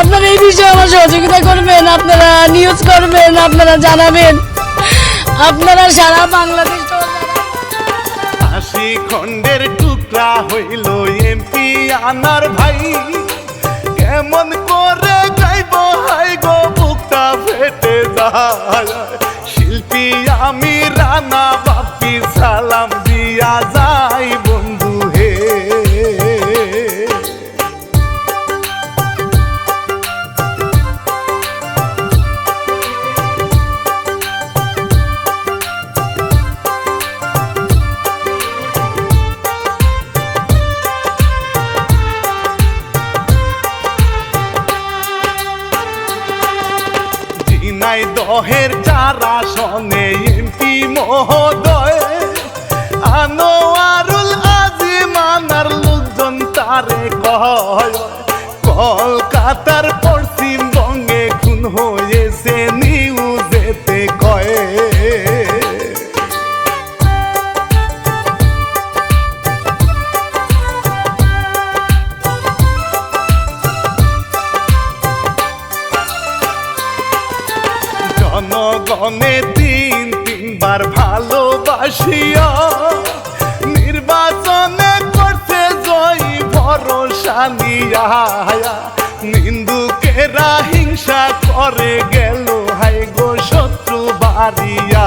আপনারা এই বিষয়ে আমার সহযোগিতা করবেন, আপনারা নিউজ করবেন, আপনারা জানাবেন। আপনারা সারা বাংলাদেশ আশি খণ্ডের টুকরা হইল এমপি আনার ভাই। কেমন করে গাইব, হাই গো, বুকটা ফেটে শিল্পী আমি, রানা বাপি, সালাম দিয়া দহের চারা সঙ্গে এমপি মহোদয় আনোয়ারুল আজিমানার লোকজন তারে কয় নিয়া নিন্দুকেরা হিংসা করে গেল হাই গো শত্রু বাড়িয়া।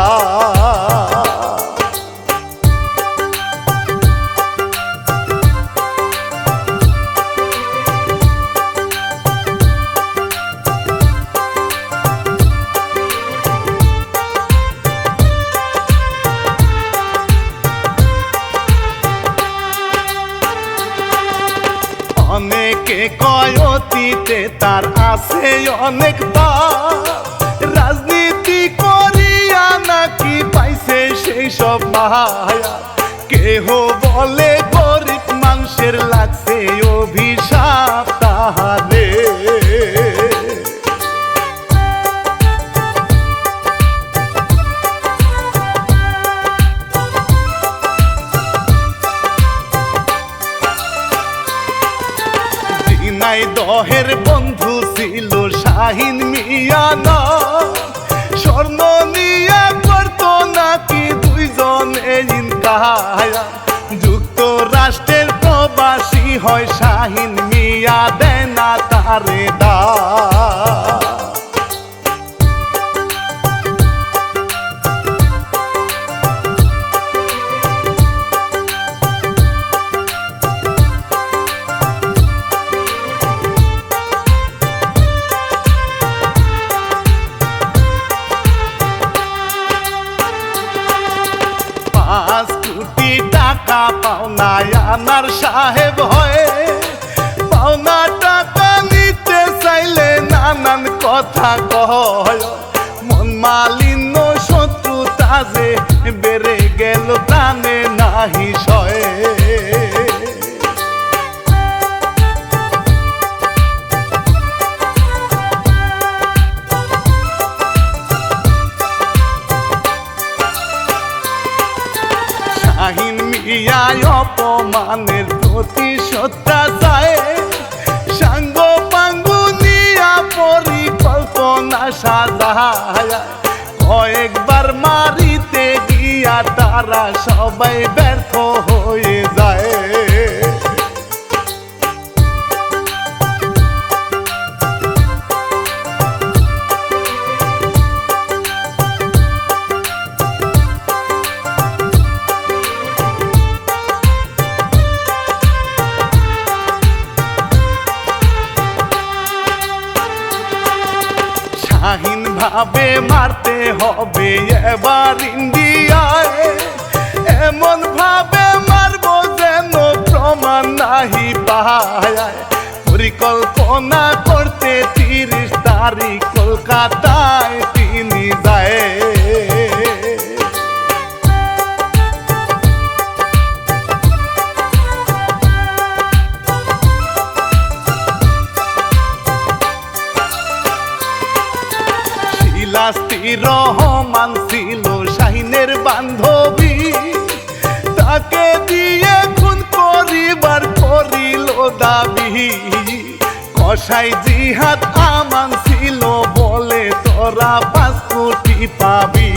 অনেকে কয় অতীতে তার আছে অনেক। রাজনীতি করিয়া নাকি পাইছে সেই সব মায়া কেহ বলে গরিব মাংসের লাগছে অভিশাপ তাহারে দুইজন কাহায়া। যুক্তরাষ্ট্রের প্রবাসী হয় শাহিন মিয়া দেনা তারে দা পাওনায় আনার সাহেব হয়ে। পাওনা টাকা চাইলে নানান কথা কয় মন মালিন্য শত্রুতা যে বেড়ে গেল, প্রাণে নাহি সয়ে। তারা সবাই ব্যর্থ হয়ে যায়। শাহিন ভাবে মারতে হবে এবার ইন্ডিয়ায় এমন ভাবে মারবো যেন প্রমাণ নাহি পায়। পরিকল্পনা করতে তিরিশ তারিখ কলকাতায় তিনি যায়। শিলাস্তি রহমান ছিল শাহিনের বান্ধবী। দাবি। কষাই জিহাদ আমান ছিল বলে তোরা পাঁচ কোটি পাবি।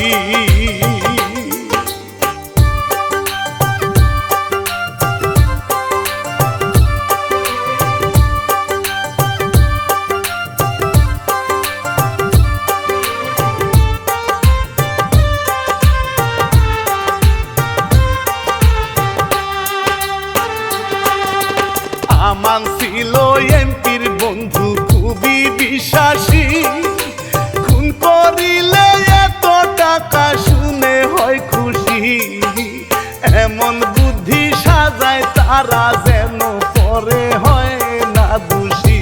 তারা যেন পরে হয় না দোষী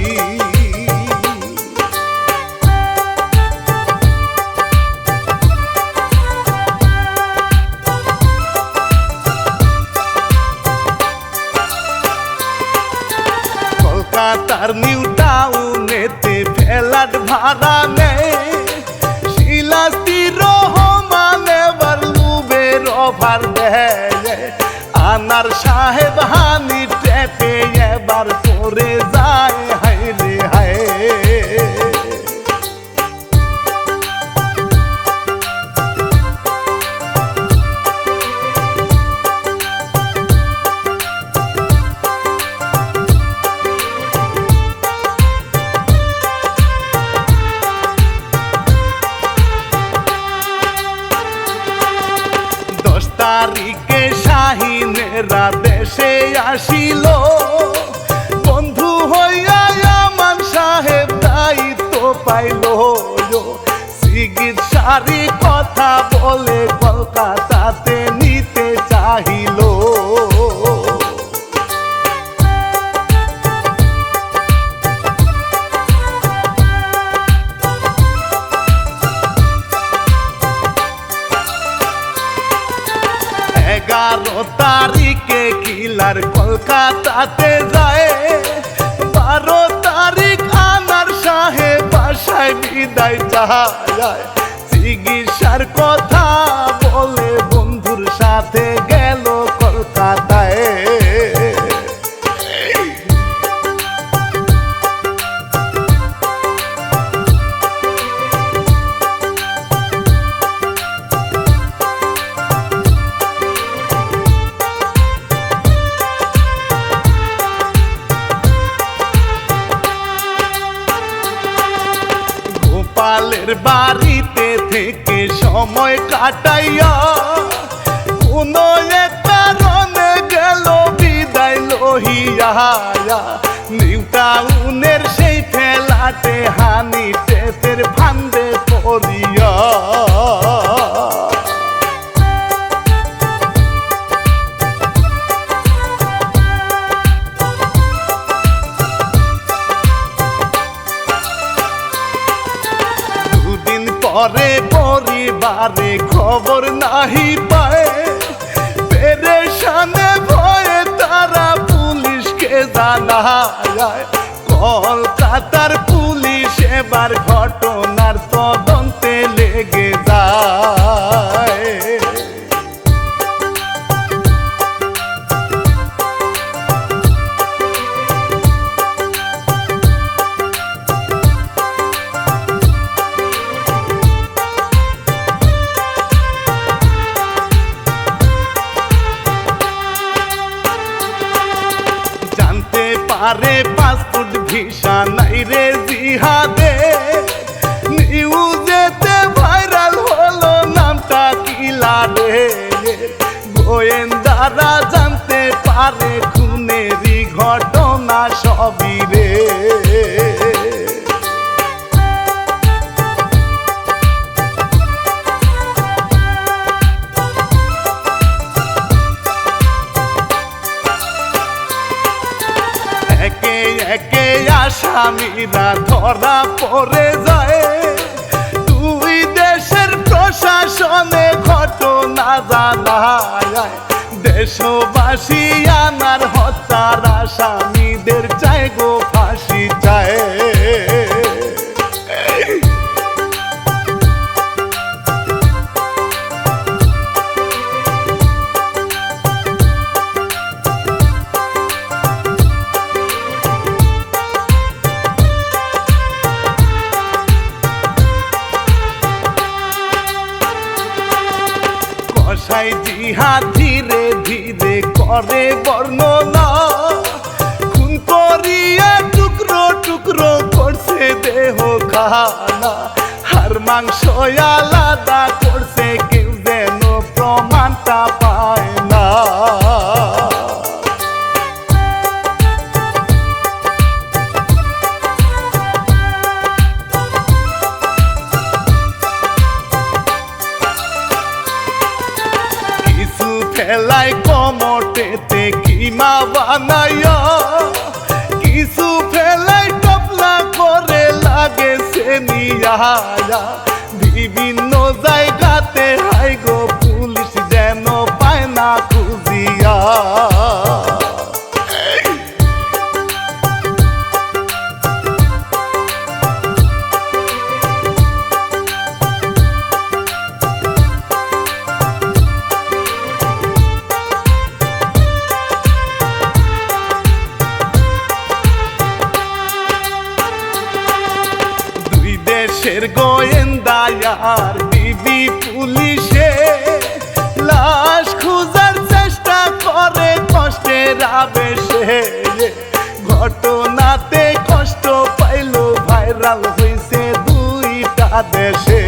কলকাতার নিউ টাউনেতে ফ্ল্যাট ভাড়া নেয়। শিলাস্তির রহমান এবার লুবের অফার আনার সাহেব হানি ট্যাপে বলে কলকাতাতে নিতে চাহিল। এগারো তারিখে কিলার কলকাতাতে যায়। বারো তারিখ আনার সাহেব বাসায় বিদায় যায় চিকিৎসার কথা বলে বন্ধুর সাথে গেল কাটাইয়া কোন এক কারণে গেল বিদায় লহিয়া। পরিবারে খবর নাহি পায়। পেরেশানে ভয়ে তারা পুলিশকে জানায়। কলকাতার পুলিশ এবার ঘটনার তদন্তে লেগে যায়। গোয়েন্দারা জানতে পারে খুনেরই ঘটনা সবই রে। একে একে আসামিরা ধরা পড়ে যায়। আসামিদের চায় গো ফাঁসি চায়। কষাই জিহা ধীরে ধীরে করে বর্ণ খানা হার মাংস আলাদা করে লাগে সে নিয়া বিভিন্ন জায়গাতে হাই গো গোয়েন্দা গোয়েন্দায়ার বিবি পুলিশে লাশ খুঁজার চেষ্টা করে কষ্টের আবেশে। ঘটনাতে কষ্ট পাইল, ভাইরাল হয়েছে দুইটা দেশে।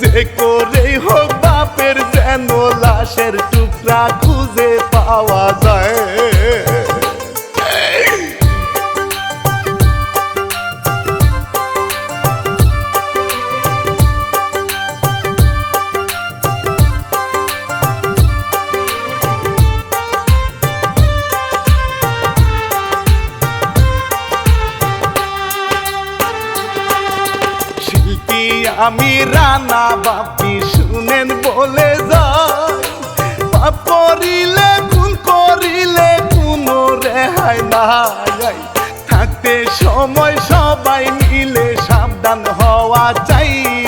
যে করেই হোক বাপের যেন লাশের টুকরা খুঁজে পাওয়া যায়। আমি রানা বাপি শুনেন বলে যাই। পাপ করিলে, খুন করিলে কোনো রেহাই নাই। থাকতে সময় সবাই মিলে সাবধান হওয়া চাই।